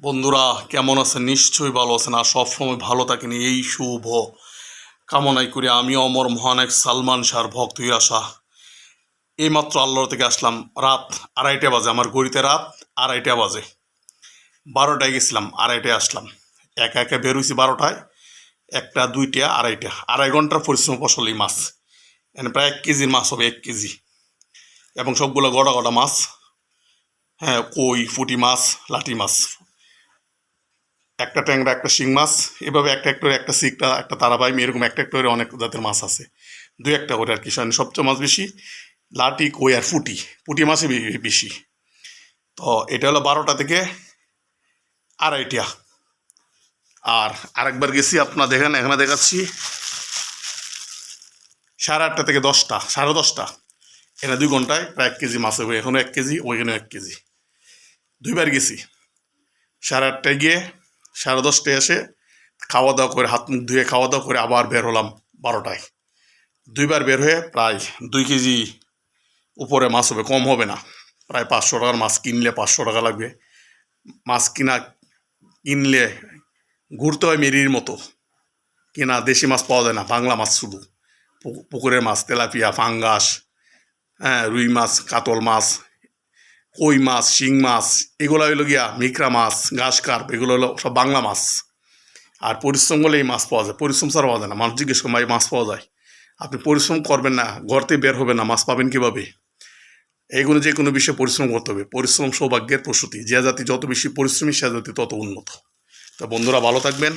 বন্ধুরা, কেমন আছেন? নিশ্চয়ই ভালো আছেন আর সবসময় ভালো থাকেন। এই শুভ কামনাই করি আমি, অমর, মহান এক সালমান শাহর ভক্ত আসা। এইমাত্র আল্লাহর থেকে আসলাম রাত আড়াইটা বাজে, আমার গড়িতে রাত আড়াইটা বাজে। বারোটায় গেছিলাম, আড়াইটায় আসলাম। একা একা বেরোইছি বারোটায়, একটা, দুইটা, আড়াইটা। আড়াই ঘণ্টার পরিশ্রম ফসল এই মাছ। এখানে প্রায় এক কেজির মাছ হবে, এক কেজি। এবং সবগুলো গড়া গড়া মাছ হ্যাঁ কই ফুটি মাছ, লাঠি মাছ একটা ট্যাংরা, একটা শিং মাছ, এভাবে একটা একটা একটা শিকটা একটা তারাবাইমি এরকম একটা একটা করে অনেক জাতের মাছ আছে। দুই একটা করে আর কি সবচেয়ে মাছ বেশি লাটি কই আর ফুটি পুটি মাছই বেশি। তো এটা হলো বারোটা থেকে আড়াইটা। আর আরেকবার গেছি আপনার দেখেন, এখানে দেখাচ্ছি সাড়ে আটটা থেকে দশটা, সাড়ে দশটা। এখানে দুই ঘন্টায় প্রায় এক কেজি মাছ হবে এখনও এক কেজি, ওইখানেও এক কেজি। দুইবার গেছি। সাড়ে আটটায় গিয়ে সাড়ে দশটায় এসে খাওয়া দাওয়া করে, হাত মুখ ধুয়ে খাওয়া দাওয়া করে আবার বের হলাম বারোটায়। দুইবার বের হয়ে প্রায় দুই কেজি উপরে মাছ হবে, কম হবে না। প্রায় পাঁচশো টাকার মাছ কিনলে পাঁচশো টাকা লাগবে। মাছ কিনা, কিনলে ঘুরতে হয় মেরির মতো। কিনা দেশি মাছ পাওয়া যায় না, বাংলা মাছ শুধু। পুকুরের মাছ, তেলাপিয়া, ফাঙ্গাস হ্যাঁ রুই মাছ, কাতল মাছ কই মাছ, শিং মাছ, এগুলো হলো গিয়া মিকরা মাছ, ঘাস কার্প, এগুলো হলো সব বাংলা মাছ। আর পরিশ্রম করলে এই মাছ পাওয়া যায়, পরিশ্রম ছাড়া পাওয়া যায় না। মাছ জিজ্ঞেস ভাই মাছ পাওয়া যায়? আপনি পরিশ্রম করবেন না, ঘর থেকে বের হবে না, মাছ পাবেন কীভাবে? এইগুলো যে কোনো বিষয়ে পরিশ্রম করতে হবে। পরিশ্রম সৌভাগ্যের প্রসূতি। যে জাতি যত বেশি পরিশ্রমী, সে জাতি তত উন্নত। তো বন্ধুরা, ভালো থাকবেন।